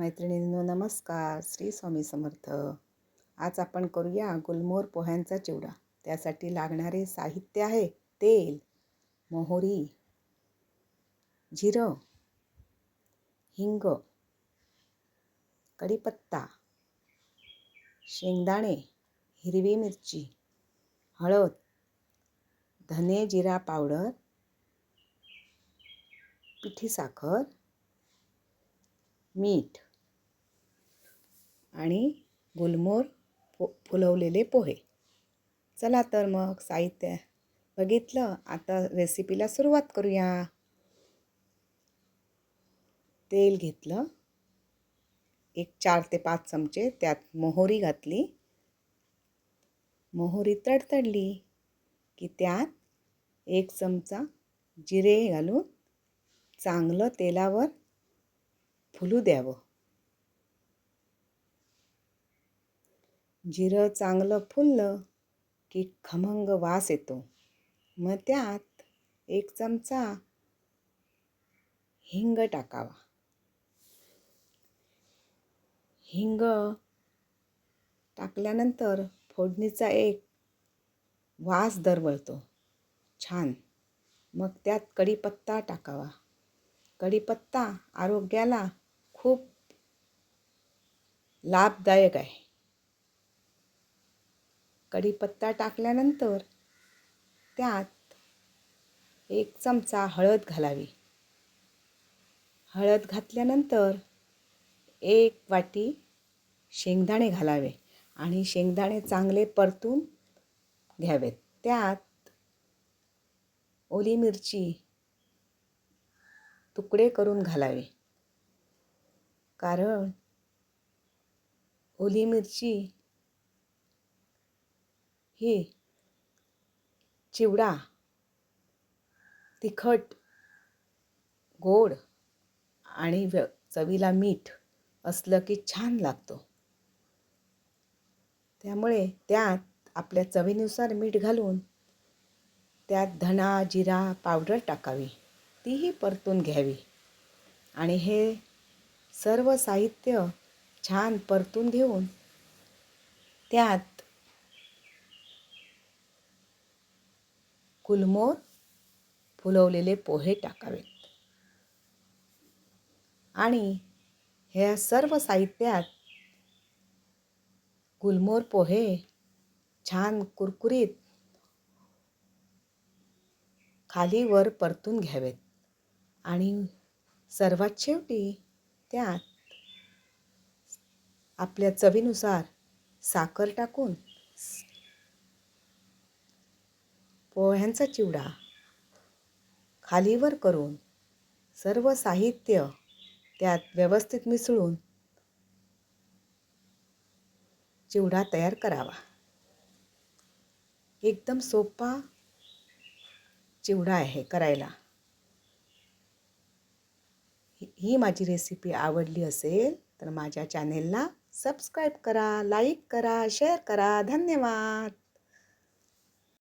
मैत्रिणींनो नमस्कार. श्री स्वामी समर्थ. आज आपण करूया गुलमोर पोह्यांचा चिवडा. त्यासाठी लागणारे साहित्य आहे तेल मोहरी जिरं हिंग कढीपत्ता शेंगदाणे हिरवी मिरची हळद धने जिरा पावडर पिठी साखर मीठ. आणि गुलमोर फु फुलवलेले पोहे. चला तर मग साहित्य बघितलं. आता रेसिपीला सुरुवात करूया. तेल घेतलं. एक चार ते पाच चमचे त्यात मोहरी घातली. मोहरी तडतडली की त्यात एक चमचा जिरे घालून चांगलं तेलावर फुलू द्यावं. जिरं चांगलं फुललं की खमंग वास येतो. मग त्यात एक चमचा हिंग टाकावा. हिंग टाकल्यानंतर फोडणीचा एक वास दरवळतो. छान. मग त्यात कढीपत्ता टाकावा. कढीपत्ता आरोग्याला खूप लाभदायक आहे. कढीपत्ता टाकल्यानंतर त्यात एक चमचा हळद घालावी. हळद घातल्यानंतर एक वाटी शेंगदाणे घालावे आणि शेंगदाणे चांगले परतून घ्यावेत. त्यात ओली मिरची तुकडे करून घालावे. कारण ओली मिरची ही. चिवडा. तिखट. गोड. आणि व्य चवीला मीठ असलं की छान लागतो. त्यामुळे त्यात आपल्या चवीनुसार मीठ घालून त्यात धणा जिरा पावडर टाकावी. तीही परतून घ्यावी. आणि हे सर्व साहित्य छान परतून घेऊन त्यात कुलमोर फुलवलेले पोहे टाकावेत. आणि ह्या सर्व साहित्यात गुलमोर पोहे छान कुरकुरीत खाली वर परतून घ्यावेत. आणि सर्वात शेवटी त्यात आपल्या चवीनुसार साखर टाकून पोह्यांचा चिवडा. खालीवर करून सर्व साहित्य त्यात व्यवस्थित मिसळून चिवडा तयार करावा. एकदम सोपा चिवडा आहे करायला. ही माझी रेसिपी आवडली असेल तर माझ्या चॅनेलला सबस्क्राईब करा लाईक करा शेअर करा. धन्यवाद.